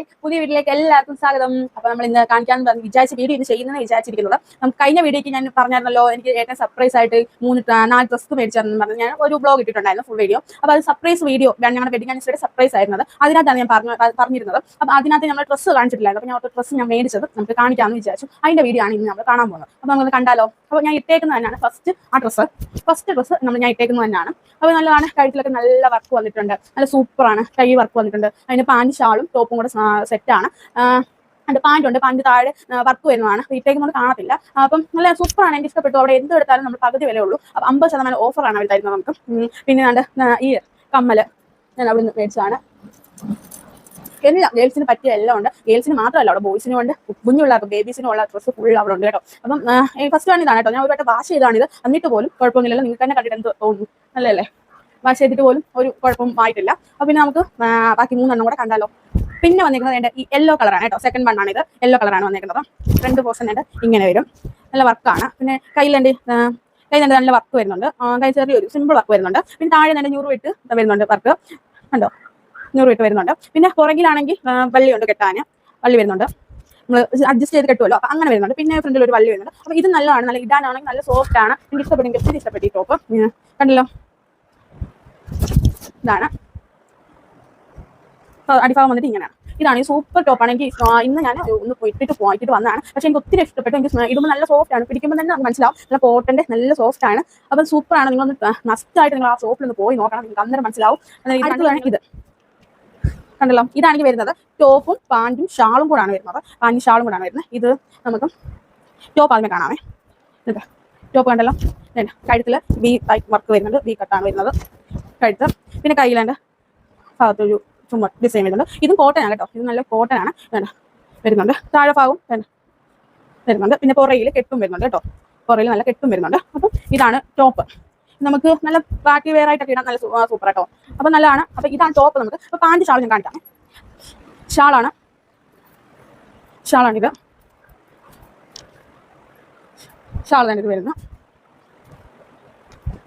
Hi പുതിയ വീട്ടിലേക്ക് എല്ലാവർക്കും സ്വാഗതം. അപ്പൊ നമ്മൾ ഇന്ന് കാണിക്കാൻ വിചാരിച്ച വീഡിയോ ഇന്ന് ചെയ്യുന്നതെന്ന് വിചാരിച്ചിരിക്കുന്നത് നമുക്ക് കഴിഞ്ഞ വീഡിയോക്ക് ഞാൻ പറഞ്ഞായിരുന്നല്ലോ എനിക്ക് ഏറ്റവും സർപ്രൈസ് ആയിട്ട് മൂന്ന് നാല് ഡ്രസ്സ് മേടിച്ചതെന്ന് പറഞ്ഞ് ഞാൻ ഒരു ബ്ലോഗ് ഇട്ടിട്ടുണ്ടായിരുന്നു ഫുൾ വീഡിയോ അപ്പൊ അത് സർപ്രൈസ് വീഡിയോ ഞങ്ങളുടെ വെഡിങ് ആനിവേഴ്സറി സർപ്രൈസ് ആയിരുന്നത്. അതിനകത്താണ് ഞാൻ പറഞ്ഞു പറഞ്ഞിരുന്നത്. അപ്പൊ അതിനകത്ത് നമ്മൾ ഡ്രസ്സ് കാണിച്ചിട്ടില്ലായിരുന്നു. അപ്പൊ ഞാൻ ഡ്രസ്സ് ഞാൻ മേടിച്ചത് നമുക്ക് കാണിക്കാമെന്ന് വിചാരിച്ചു. അതിന്റെ വീഡിയോ ആണ് ഇന്ന് നമ്മൾ കാണാൻ പോകുന്നത്. അപ്പൊ നമുക്ക് കണ്ടാലോ? അപ്പൊ ഞാൻ ഇട്ടേക്കുന്നത് തന്നെയാണ് ഫസ്റ്റ് ആ ഡ്രസ്സ് ഫസ്റ്റ് ഡ്രസ്സ് നമ്മൾ ഞാൻ ഇട്ടേക്കുന്നത് തന്നെയാണ്. അപ്പൊ നല്ലതാണ്. കഴുത്തിലൊക്കെ നല്ല വർക്ക് വന്നിട്ടുണ്ട്. നല്ല സൂപ്പറാണ് കൈ വർക്ക് വന്നിട്ടുണ്ട്. അതിന് പാന്റ് ഷാളും ടോപ്പും കൂടെ സെറ്റാണ് അതിന്റെ പാന്റ് ഉണ്ട്. പാന്റ് താഴെ വർക്ക് വരുന്നതാണ്. വീട്ടിലേക്ക് നമ്മൾ കാണത്തില്ല. അപ്പം നല്ല സൂപ്പറാണ് എനിക്ക് ഇഷ്ടപ്പെട്ടു. അവിടെ എന്ത് എടുത്താലും നമ്മൾ പകുതി വില ഉള്ളൂ. അപ്പം അമ്പത് ശതമാനം ഓഫറാണ് അവർ തരുന്നത് നമുക്ക്. പിന്നെ കണ്ട് ഈ കമ്മൽ ഞാൻ അവിടെ നിന്ന് മേടിച്ചതാണ്. എല്ലാം ഗേൾസിന് പറ്റിയ എല്ലാം ഉണ്ട്. ഗേൾസിന് മാത്രമല്ല അവിടെ ബോയ്സിനും ഉണ്ട്. കുഞ്ഞുള്ള ബേബീസിനും ഉള്ള ഡ്രസ്സ് ഫുൾ അവിടെ ഉണ്ട് കേട്ടോ. അപ്പം ഫസ്റ്റ് ആണ് ഇതാണ് കേട്ടോ. ഞാൻ ഒരു വാഷ് ചെയ്താണ് ഇത് എന്നിട്ട് പോലും കുഴപ്പമൊന്നുമില്ല. നിങ്ങൾക്ക് തന്നെ കണ്ടിട്ട് എന്ത് തോന്നുന്നു നല്ലല്ലേ വാഷ് ചെയ്തിട്ട് പോലും ഒരു കുഴപ്പം ആയിട്ടില്ല. അപ്പം പിന്നെ നമുക്ക് ബാക്കി മൂന്നെണ്ണം കൂടെ കണ്ടാലോ? പിന്നെ വന്നിരിക്കുന്നത് എന്റെ ഈ യെല്ലോ കളറാണ് കേട്ടോ. സെക്കൻഡ് വണ്ണാണ് ഇത് യെല്ലോ കളറാണ് വന്നിരിക്കുന്നത്. രണ്ട് പോർഷൻ എന്റെ ഇങ്ങനെ വരും. നല്ല വർക്കാണ് പിന്നെ കയ്യിൽ എന്റെ നല്ല വർക്ക് വരുന്നുണ്ട്. കൈ ചെറിയൊരു സിമ്പിൾ വർക്ക് വരുന്നുണ്ട്. പിന്നെ താഴെ എന്റെ ഞൂറ് വിട്ട് വരുന്നുണ്ട് വർക്ക് കണ്ടോ? നൂറ് വിട്ട് വരുന്നുണ്ട്. പിന്നെ പുറകിലാണെങ്കിൽ വള്ളിയുണ്ട് കെട്ടാൻ. വള്ളി വരുന്നുണ്ട്. നമ്മൾ അഡ്ജസ്റ്റ് ചെയ്ത് കെട്ടുമല്ലോ അപ്പൊ അങ്ങനെ വരുന്നുണ്ട്. പിന്നെ ഫ്രണ്ടിൽ ഒരു വള്ളി വരുന്നുണ്ട്. അപ്പൊ ഇത് നല്ലതാണ്. നല്ല ഇടാനാണെങ്കിൽ നല്ല സോഫ്റ്റ് ആണ്. എനിക്ക് ഇഷ്ടപ്പെട്ടെങ്കിൽ ഇഷ്ടപ്പെട്ടി ടോപ്പ് കണ്ടല്ലോ? ഇതാണ്. അടിഭാഗം വന്നിട്ട് ഇങ്ങനെയാണ്. ഇതാണ് ഈ സൂപ്പർ ടോപ്പാണ് എനിക്ക് ഇന്ന് ഞാൻ ഒന്ന് പോയിട്ട് ഇട്ടിട്ട് പോയി ഇട്ടിട്ട് വന്നതാണ്. പക്ഷെ എനിക്ക് ഒത്തിരി ഇഷ്ടപ്പെട്ടു. എനിക്ക് ഇടുമ്പോൾ നല്ല സോഫ്റ്റ് ആണ്. പിടിക്കുമ്പോൾ തന്നെ നമുക്ക് മനസ്സിലാവും. നല്ല കോട്ടന്റെ നല്ല സോഫ്റ്റ് ആണ്. അപ്പം സൂപ്പർ ആണ്. നിങ്ങൾ മസ്റ്റ് ആയിട്ട് നിങ്ങൾ ആ ഷോപ്പിൽ ഒന്ന് പോയി നോക്കണം. നിങ്ങൾക്ക് അന്നേരം മനസ്സിലാവും. അടുത്തതാണ് ഇത്. കണ്ടല്ലോ? ഇതാണ് വരുന്നത്. ടോപ്പും പാന്റും ഷാളും കൂടാണ് വരുന്നത്. പാന്റും ഷാളും കൂടാണ് വരുന്നത്. ഇത് നമുക്ക് ടോപ്പ് ആദ്യമേ കാണാമേ. ഇത്. ടോപ്പ് കണ്ടല്ലോ. കഴുത്തിൽ വി വർക്ക് വരുന്നുണ്ട്. വി കട്ടാണ് വരുന്നത്. കഴുത്ത്. പിന്നെ കയ്യിലുണ്ട് ഭാഗത്തൊരു ചുമ ഡിസൈൻ വരുന്നുണ്ട്. ഇതും കോട്ടൺ ആണ് കേട്ടോ. ഇത് നല്ല കോട്ടൺ ആണ്. വരുന്നുണ്ട്. താഴെ ഭാഗം വേണ്ട. വരുന്നുണ്ട്. പിന്നെ പുറയിൽ കെട്ടും വരുന്നുണ്ട് കേട്ടോ. പുറയിൽ നല്ല കെട്ടും വരുന്നുണ്ട്. അപ്പം ഇതാണ് ടോപ്പ് നമുക്ക് നല്ല പാർട്ടി വെയർ ആയിട്ടൊക്കെ ഇടാൻ നല്ല സൂപ്പർ കേട്ടോ അപ്പൊ നല്ലതാണ്. അപ്പൊ ഇതാണ് ടോപ്പ് നമുക്ക്. അപ്പൊ പാന്റ് ഷാൾ ഞാൻ കാണിക്കാം. ഷാളാണ്. ഷാളാണിത്. ഷാളാണിത് വരുന്നത്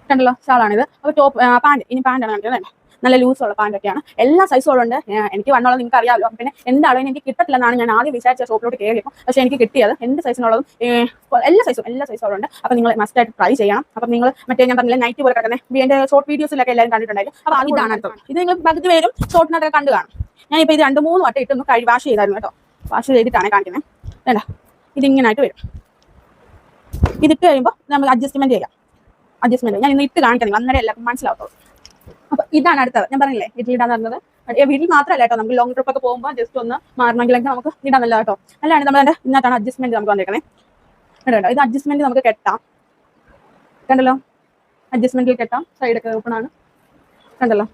കണ്ടല്ലോ? ഷാളാണിത്. അപ്പൊ ടോപ്പ് പാന്റ് ഇനി പാന്റാണ് കാണിക്കുന്നത്. നല്ല ലൂസ് ഉള്ള പാന്റൊക്കെയാണ് എല്ലാ സൈസുകളും ഉണ്ട്. എനിക്ക് വണ്ണുള്ളത് നിങ്ങൾക്ക് അറിയാമല്ലോ പിന്നെ പിന്നെ എന്താണോ എനിക്ക് കിട്ടത്തില്ലെന്നാണ് ഞാൻ ആദ്യം വിചാരിച്ച ഷോപ്പിലോട്ട് കയറിയപ്പോൾ പക്ഷേ എനിക്ക് കിട്ടിയത് എന്ത് സൈസിനുള്ളതും എല്ലാ സൈസും എല്ലാ സൈസുകളും ഉണ്ട്. അപ്പം നിങ്ങൾ മസ്റ്റ് ആയിട്ട് ട്രൈ ചെയ്യണം. അപ്പം നിങ്ങൾ മറ്റേ ഞാൻ പറഞ്ഞില്ല നൈറ്റ് പോലെ കിടക്കുന്നത് എന്റെ ഷോർട്ട് വീഡിയോസിലൊക്കെ എല്ലാവരും കണ്ടിട്ടുണ്ടായിരുന്നു അപ്പോൾ അതാണ് ഇത് നിങ്ങൾ പകുതി പേരും ഷോർട്ടിനൊക്കെ കണ്ടു കാണും. ഞാനിപ്പോൾ ഇത് രണ്ട് മൂന്ന് വട്ടം ഇട്ടൊന്ന് കഴി വാഷ് ചെയ്തായിരുന്നു കേട്ടോ. വാഷ് ചെയ്തിട്ടാണ് കാണിക്കുന്നത് വേണ്ട ഇതിങ്ങനായിട്ട് വരും. ഇതിട്ട് കഴിയുമ്പോൾ നമുക്ക് അഡ്ജസ്റ്റ്മെന്റ് ചെയ്യാം. അഡ്ജസ്റ്റ്മെന്റ് ഞാൻ ഇന്ന് ഇട്ട് കാണിക്കുന്നത് അന്നേരം എല്ലാവർക്കും മനസ്സിലാവത്തുള്ളൂ. അപ്പൊ ഇതാണ് അടുത്തത്. ഞാൻ പറഞ്ഞില്ലേ വീട്ടിലിടാൻ പറഞ്ഞത്. വീട്ടിൽ മാത്രമല്ല കേട്ടോ നമുക്ക് ലോങ് ട്രിപ്പ് ഒക്കെ പോകുമ്പോൾ ജസ്റ്റ് ഒന്ന് മാറണമെങ്കിലൊക്കെ നമുക്ക് ഇടാൻ നല്ല കേട്ടോ. അല്ലാണ്ട് നമ്മൾ അതിന്റെ ഇന്നത്താണ് അഡ്ജസ്റ്റ്മെന്റ് നമുക്ക് വന്നേക്കണേ. കേട്ടോ ഇത് അഡ്ജസ്റ്റ്മെന്റ് നമുക്ക് കെട്ടാം. കണ്ടല്ലോ? അഡ്ജസ്റ്റ്മെന്റിൽ കെട്ടാം. സൈഡൊക്കെ ഓപ്പൺ ആണ്. കണ്ടല്ലോ?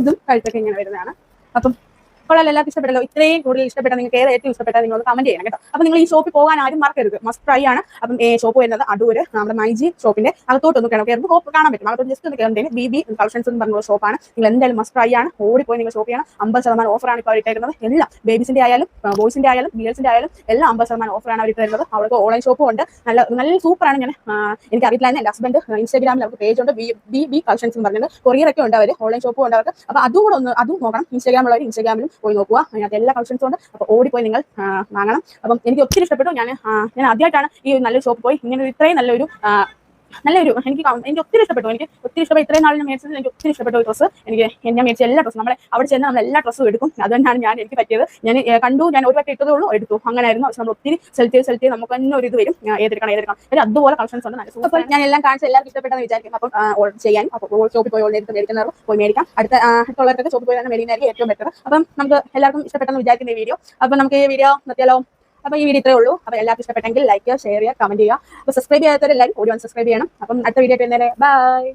ഇതും കഴുത്തൊക്കെ ഇങ്ങനെ വരുന്നതാണ്. അപ്പം കൊള്ളാം എല്ലാവർക്കും ഇഷ്ടപ്പെട്ടല്ലോ ഇത്രയും കൂടുതൽ ഇഷ്ടപ്പെട്ട നിങ്ങൾക്ക് ഏത് ഏറ്റവും ഇഷ്ടപ്പെട്ട നിങ്ങൾ കമന്റ് ചെയ്യണം കേട്ടോ. അപ്പൊ നിങ്ങൾ ഈ ഷോപ്പിൽ പോകാൻ ആരും മറക്കരുത്. മസ്റ്റ് ട്രൈ ആണ്. അപ്പം ഷോപ്പ് വരുന്നത് അടൂര് നമ്മുടെ മൈജി ഷോപ്പിന്റെ അകത്തോട്ട് ഒന്ന് കയറുമ്പോൾ ഹോപ്പ് കാണാൻ പറ്റും. അകത്തോട്ട് ജസ്റ്റ് ഒന്ന് കയറുന്നതിന് ബി ബി കളക്ഷൻസ് എന്ന് പറഞ്ഞ ഷോപ്പാണ് നിങ്ങൾ എന്തായാലും മസ്റ്റ് ട്രൈ ആണ്. ഓടിപ്പോയി നിങ്ങൾ ഷോപ്പ് ചെയ്യണം. അമ്പത് ശതമാനം ഓഫറാണ് ഇപ്പോൾ ഇട്ടേക്കുന്നത് എല്ലാം ബേബീസിന്റെ ആയാലും ബോയ്സിന്റെ ആയാലും ഗേൾസിന്റെ ആയാലും എല്ലാം അമ്പത് ശതമാനം ഓഫറാണ് അവർ തരുന്നത് അവർക്ക് ഓൺലൈൻ ഷോപ്പും ഉണ്ട്. നല്ല നല്ല സൂപ്പറാണ് ഞാൻ എനിക്ക് അറിയില്ലായിരുന്നു എന്റെ ഹസ്ബൻഡ് ഇൻസ്റ്റാഗ്രാമിൽ അവർക്ക് പേജ് ഉണ്ട്. ബി ബി കളക്ഷൻസ് എന്ന് പറഞ്ഞിട്ട്. കൊറിയർ ഒക്കെ ഉണ്ട് അവർ ഓൺലൈൻ ഷോപ്പും ഉണ്ട് അവർക്ക്. അപ്പോൾ അതും കൂടെ ഒന്ന് അതും നോക്കണം. ഇൻസ്റ്റാഗ്രാമുള്ളവർ ഇൻസ്റ്റാഗ്രാമിലും പോയി നോക്കുക. അതിനകത്ത് എല്ലാ കളക്ഷൻസും ഉണ്ട്. അപ്പോൾ ഓടിപ്പോയി നിങ്ങൾ വാങ്ങണം. അപ്പം എനിക്ക് ഒത്തിരി ഇഷ്ടപ്പെട്ടു. ഞാൻ ഞാൻ ആദ്യമായിട്ടാണ് ഈ നല്ലൊരു ഷോപ്പ് പോയി. ഇങ്ങനെ ഇത്രയും നല്ലൊരു നല്ലൊരു എനിക്ക് എനിക്ക് ഒത്തിരി ഇഷ്ടപ്പെട്ടു. എനിക്ക് ഒത്തിരി ഇഷ്ടപ്പെട്ടു. ഇത്രയും ഞാൻ മേടിച്ചത് എനിക്ക് ഒത്തിരി ഇഷ്ടപ്പെട്ട ഡ്രസ്സ് എനിക്ക് ഞാൻ മേടിച്ച എല്ലാ ഡ്രസ്സും നമ്മളെ അവിടെ ചെന്ന് നമ്മൾ എല്ലാ ഡ്രസ്സും എടുക്കും. അത് തന്നെയാണ് ഞാൻ എനിക്ക് പറ്റിയത്. ഞാൻ കണ്ടു. ഞാൻ ഒരു വട്ടം ഇട്ടതേ ഉള്ളൂ. എടുത്തു. അങ്ങനെയായിരുന്നു പക്ഷെ നമ്മൾ ഒത്തിരി സെലക്ട് ചെയ്ത് സെലക്ട് ചെയ്ത് നമുക്ക് തന്നെ ഒരു ഇത് വരും. ഏതെടുക്കണം ഏതെടുക്കണം. ഒരു അതുപോലെ കളക്ഷൻസ് ഉണ്ട്. നല്ല സൂപ്പർ ഞാൻ എല്ലാം കാണിച്ച് എല്ലാവർക്കും ഇഷ്ടപ്പെട്ടെന്ന് വിചാരിക്കും അപ്പം ഓർഡർ ചെയ്യാൻ. അപ്പോൾ ഷോപ്പിൽ പോയി ഓൾറെഡി മേടിക്കുന്നവർ പോയി മേടിക്കാം. അടുത്ത അടുത്തുള്ളവർക്ക് ഷോപ്പിൽ പോയി തന്നെ മേടിക്കുന്നതായിരിക്കും ഏറ്റവും ബെറ്റർ അപ്പം നമുക്ക് എല്ലാവർക്കും ഇഷ്ടപ്പെട്ടെന്ന് വിചാരിക്കുന്ന ഈ വീഡിയോ അപ്പം നമുക്ക് ഈ വീഡിയോ നിർത്തിയാലോ? അപ്പോൾ ഈ വീഡിയോ ഇത്രേ ഉള്ളൂ. അപ്പോൾ എല്ലാവർക്കും ഇഷ്ടപ്പെട്ടെങ്കിൽ ലൈക്ക് ചെയ്യുക ഷെയർ ചെയ്യുക കമന്റ് ചെയ്യുക. അപ്പോൾ സബ്സ്ക്രൈബ് ചെയ്യാത്തവരെല്ലാവരും കൂടി വന്ന് സബ്സ്ക്രൈബ് ചെയ്യണം. അപ്പം അടുത്ത വീഡിയോ വരുന്നേരെ ബൈ